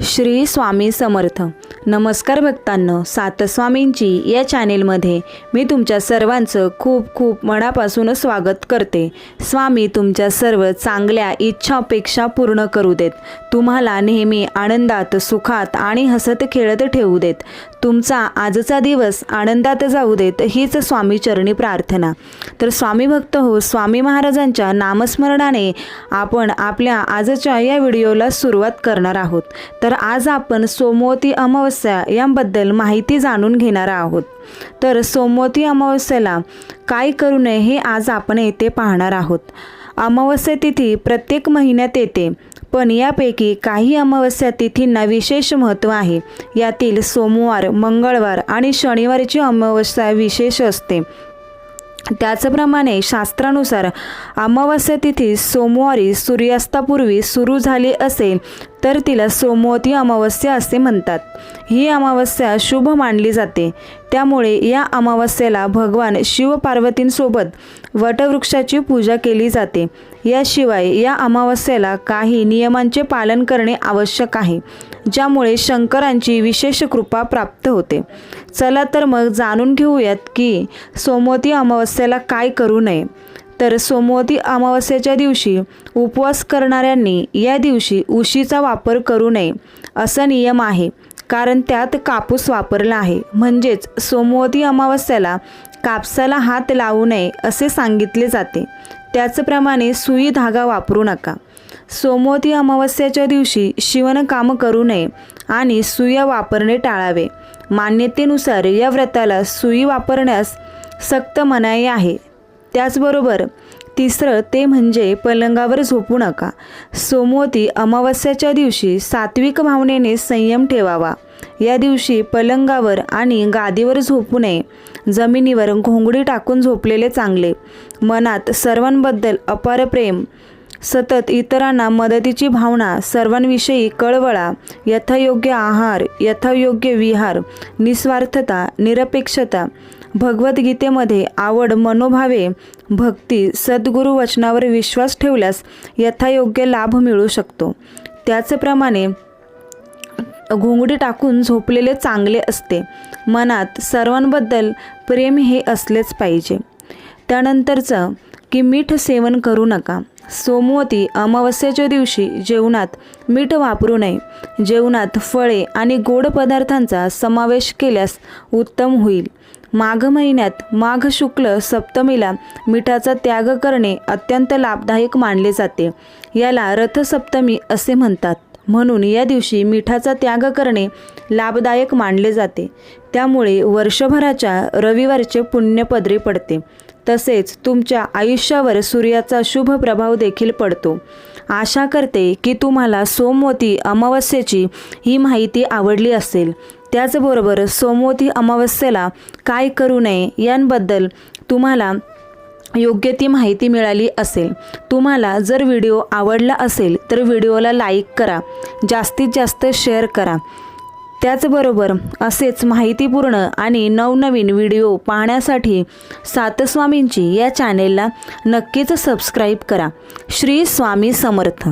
श्री स्वामी समर्थ. नमस्कार भक्तांनो सातस्वामींची या चॅनेलमध्ये मी तुमच्या सर्वांचं खूप खूप मनापासून स्वागत करते. स्वामी तुमच्या सर्व चांगल्या इच्छा अपेक्षा पूर्ण करू देत. तुम्हाला नेहमी आनंदात सुखात आणि हसत खेळत ठेवू देत. तुमचा आजचा दिवस आनंदात जाऊ देत हीच स्वामी चरणी प्रार्थना. तर स्वामी भक्त हो स्वामी महाराजांच्या नामस्मरणाने आपण आपल्या आजच्या या व्हिडिओला सुरुवात करणार आहोत. तर आज आपण सोमवती अमावस्या याबद्दल माहिती जाणून घेणार आहोत. तर सोमवती अमावस्याला काय करू नये हे आज आपण येथे पाहणार आहोत. अमावस्या तिथी प्रत्येक महिन्यात येते पण यापैकी काही अमावस्या तिथींना विशेष महत्त्व आहे. यातील सोमवार मंगळवार आणि शनिवारची अमावस्या विशेष असते. त्याचप्रमाणे शास्त्रानुसार अमावस्या तिथी सोमवारी सूर्यास्तापूर्वी सुरू झाली असेल तर तिला सोमवती अमावस्या असे म्हणतात. ही अमावस्या शुभ मानली जाते. त्यामुळे या अमावस्येला भगवान शिवपार्वतींसोबत वटवृक्षाची पूजा केली जाते. याशिवाय या अमावस्येला काही नियमांचे पालन करणे आवश्यक आहे. ज्यामुळे शंकरांची विशेष कृपा प्राप्त होते. चला तर मग जाणून घेऊयात की सोमवती अमावस्येला काय करू नये. तर सोमवती अमावस्येच्या दिवशी उपवास करणाऱ्यांनी या दिवशी उशीचा वापर करू नये असा नियम आहे. कारण त्यात कापूस वापरला आहे. म्हणजेच सोमवती अमावस्याला कापसाला हात लावू नये असे सांगितले जाते. त्याचप्रमाणे सुई धागा वापरू नका. सोमवती अमावस्याच्या दिवशी शिवणकाम करू नये आणि सुया वापरणे टाळावे. मान्यतेनुसार या व्रताला सुई वापरण्यास सक्त मनाई आहे. त्याचबरोबर तिसरं ते म्हणजे पलंगावर झोपू नका. सोमवती अमावस्याच्या दिवशी सात्विक भावनेने संयम ठेवावा. या दिवशी पलंगावर आणि गादीवर झोपू नये. जमिनीवर घोंगडी टाकून झोपलेले चांगले. मनात सर्वांबद्दल अपार प्रेम. सतत इतरांना मदतीची भावना सर्वांविषयी कळवळा यथायोग्य आहार यथायोग्य विहार निस्वार्थता निरपेक्षता भगवद्गीतेमध्ये आवड मनोभावे भक्ती सद्गुरू वचनावर विश्वास ठेवल्यास यथायोग्य लाभ मिळू शकतो. त्याचप्रमाणे घोंगडी टाकून झोपलेले चांगले असते. मनात सर्वांबद्दल प्रेम हे असलेच पाहिजे. त्यानंतरचं की मीठ सेवन करू नका. सोमवती अमावस्याच्या दिवशी जेवणात मीठ वापरू नये. जेवणात फळे आणि गोड पदार्थांचा समावेश केल्यास उत्तम होईल. माघ महिन्यात माघ शुक्ल सप्तमीला मिठाचा त्याग करणे अत्यंत लाभदायक मानले जाते. याला रथसप्तमी असे म्हणतात. म्हणून या दिवशी मिठाचा त्याग करणे लाभदायक मानले जाते. त्यामुळे वर्षभराच्या रविवारचे पुण्य पदरी पडते. तसेच तुमच्या आयुष्यावर सूर्याचा शुभ प्रभाव देखील पडतो. आशा करते की तुम्हाला सोमवती अमावस्येची ही माहिती आवडली असेल. त्याचबरोबर सोमवती अमावस्येला काय करू नये यांबद्दल तुम्हाला योग्य ती माहिती मिळाली असेल. तुम्हाला जर व्हिडिओ आवडला असेल तर व्हिडिओला लाईक करा. जास्तीत जास्त शेअर करा. त्याचबरोबर असेच माहितीपूर्ण आणि नवनवीन व्हिडिओ पाहण्यासाठी सातस्वामींची या चॅनेलला नक्कीच सबस्क्राईब करा. श्री स्वामी समर्थ.